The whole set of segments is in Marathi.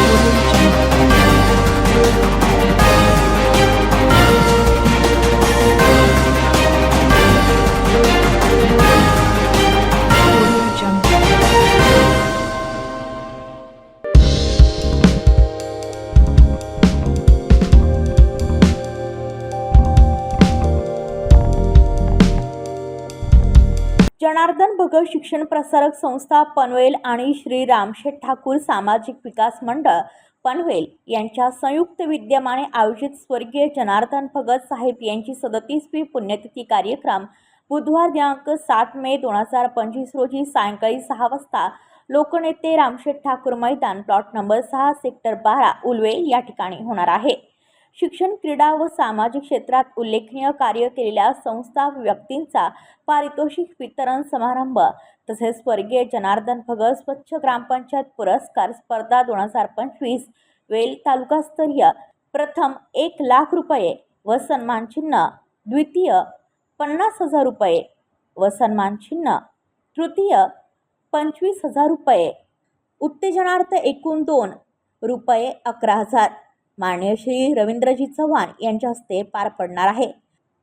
Thank you. जनार्दन भगत शिक्षण प्रसारक संस्था पनवेल आणि श्री रामशेठ ठाकूर सामाजिक विकास मंडळ पनवेल यांच्या संयुक्त विद्यमाने आयोजित स्वर्गीय जनार्दन भगत साहेब यांची सदतीसवी पुण्यतिथी कार्यक्रम बुधवार दिनांक सात मे दोन हजार पंचवीस रोजी सायंकाळी सहा वाजता लोकनेते रामशेठ ठाकूर मैदान प्लॉट नंबर सहा सेक्टर बारा उलवेल या ठिकाणी होणार आहे. शिक्षण क्रीडा व सामाजिक क्षेत्रात उल्लेखनीय कार्य केलेल्या संस्था व्यक्तींचा पारितोषिक वितरण समारंभ तसेच स्वर्गीय जनार्दन भगत स्वच्छ ग्रामपंचायत पुरस्कार स्पर्धा दोन हजार पंचवीस वेल तालुकास्तरीय प्रथम एक लाख रुपये व सन्मानचिन्ह द्वितीय पन्नास हजार रुपये व सन्मानचिन्ह तृतीय पंचवीस हजार रुपये उत्तेजनार्थ एकूण दोन रुपये अकरा हजार. मान्य श्री रवींद्रजी चव्हाण यांच्या हस्ते पार पडणार आहे.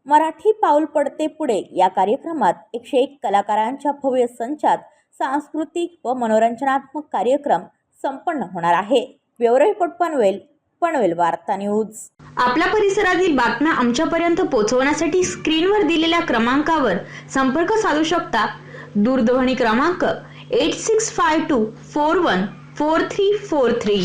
मराठी पाऊल पडते पुढे या कार्यक्रमात एकशे एक कलाकारांच्या भव्य संचात सांस्कृतिक व मनोरंजनात्मक कार्यक्रम संपन्न होणार आहे. ब्युरो पनवेल पनवेल वार्ता न्यूज. आपल्या परिसरातील बातम्या आमच्यापर्यंत पोहोचवण्यासाठी स्क्रीनवर दिलेल्या क्रमांकावर संपर्क साधू शकता. दूरध्वनी क्रमांक eight six five two four one four three four three